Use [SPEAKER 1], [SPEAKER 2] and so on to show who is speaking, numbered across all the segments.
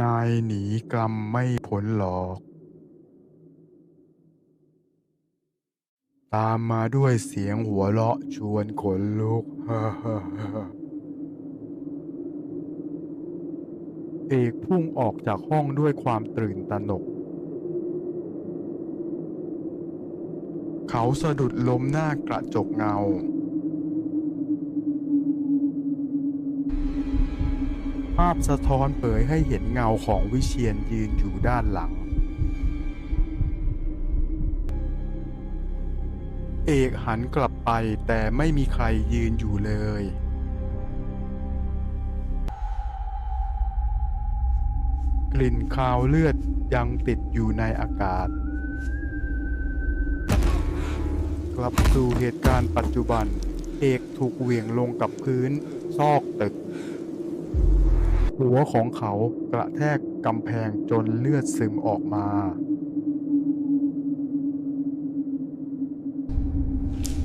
[SPEAKER 1] นายหนีกรรมไม่พ้นหรอก ตามมาด้วยเสียงหัวเราะชวนขนลุกเอกพุ่งออกจากห้องด้วยความตื่นตระหนก เขาสะดุดล้มหน้ากระจกเงา ภาพสะท้อนเผยให้เห็นเงาของวิเชียนยืนอยู่ด้านหลัง เอกหันกลับไปแต่ไม่มีใครยืนอยู่เลย กลิ่นคาวเลือดยังติดอยู่ในอากาศ กลับสู่เหตุการณ์ปัจจุบัน เอกถูกเหวี่ยงลงกับพื้นซอกตึก หัวของเขากระแทกกำแพงจนเลือดซึมออกมา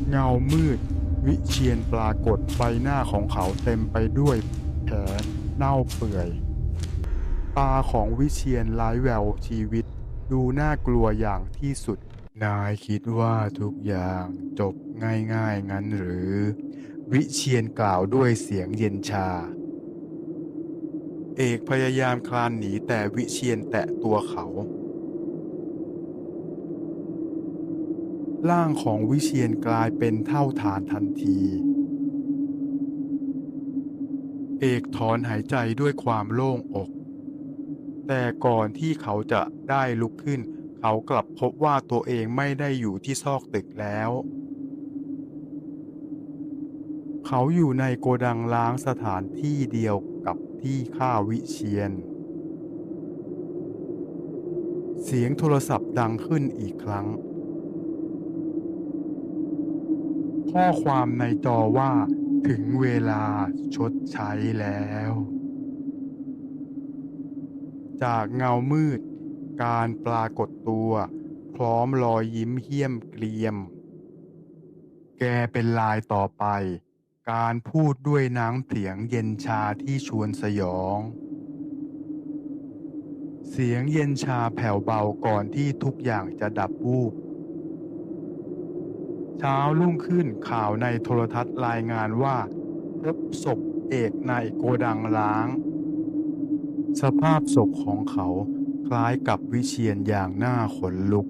[SPEAKER 1] เงามืด วิเชียนปรากฏใบหน้าของเขาเต็มไปด้วยแผลเน่าเปื่อย ตาของวิเชียนไร้แววชีวิต ดูน่ากลัวอย่างที่สุด นายคิดว่าทุกอย่างจบง่ายๆงั้นหรือ วิเชียนกล่าวด้วยเสียงเย็นชา เอกพยายามคลานหนีแต่วิเชียนแตะตัวเขาร่างของวิเชียนกลายเป็นเท่าฐานทันที เอกถอนหายใจด้วยความโล่งอก แต่ก่อนที่เขาจะได้ลุกขึ้น เขากลับพบว่าตัวเองไม่ได้อยู่ที่ซอกตึกแล้ว เขาอยู่ในโกดังล้างสถานที่เดียวกับที่ฆ่าวิเชียน เสียงโทรศัพท์ดังขึ้นอีกครั้ง ข้อความในจอว่าถึงเวลาชดใช้แล้ว จากเงามืด การปรากฏตัว พร้อมรอยยิ้มเหี้ยมเกรียม แกเป็นลายต่อไป การพูดด้วยน้ำเสียงเย็นชาที่ชวนสยอง เสียงเย็นชาแผ่วเบาก่อนที่ทุกอย่างจะดับวูบเช้ารุ่งขึ้นข่าวในโทรทัศน์รายงานว่าพบศพเอกในโกดังล้าง สภาพศพของเขาคล้ายกับวิเชียนอย่างหน่าขนลุก